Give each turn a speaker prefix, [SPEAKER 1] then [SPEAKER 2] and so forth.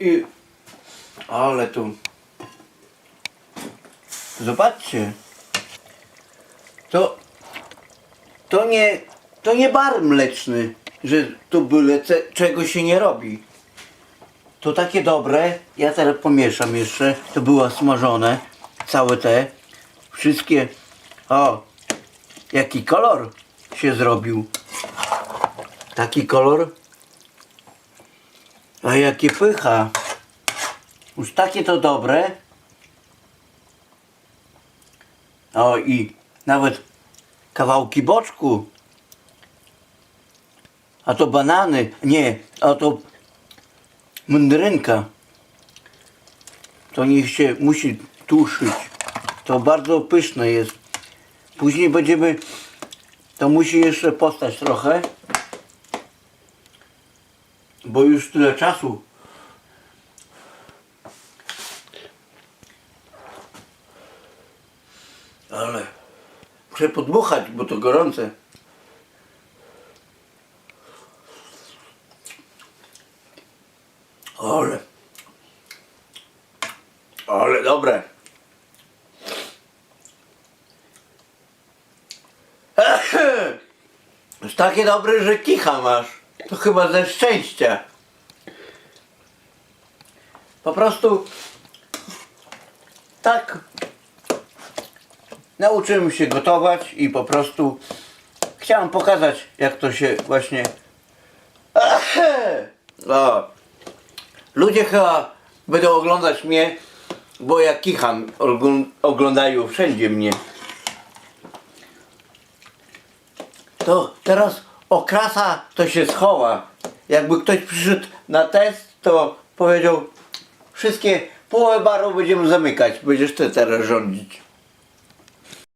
[SPEAKER 1] I... Ale tu... Zobaczcie. To... To nie... To nie bar mleczny, że tu byle czego się nie robi. To takie dobre. Ja teraz pomieszam jeszcze. To było smażone. Całe te. Wszystkie. O! Jaki kolor się zrobił. Taki kolor. A jakie pycha. Już takie to dobre. O i nawet kawałki boczku. A to banany. Nie, a to mandrynka. To niech się musi tuszyć. To bardzo pyszne jest. Później będziemy. To musi jeszcze postać trochę. Bo już tyle czasu. Ale muszę podmuchać, bo to gorące. Ale. Ale dobre. Jest takie dobre, że kicha masz. To chyba ze szczęścia. Po prostu tak nauczyłem się gotować i po prostu chciałem pokazać jak to się właśnie o. Ludzie chyba będą oglądać mnie, bo ja kicham, Ogl- oglądają wszędzie mnie. To teraz okrasa to się schowa. Jakby ktoś przyszedł na test, to powiedział wszystkie połowę baru będziemy zamykać. Będziesz ty teraz rządzić.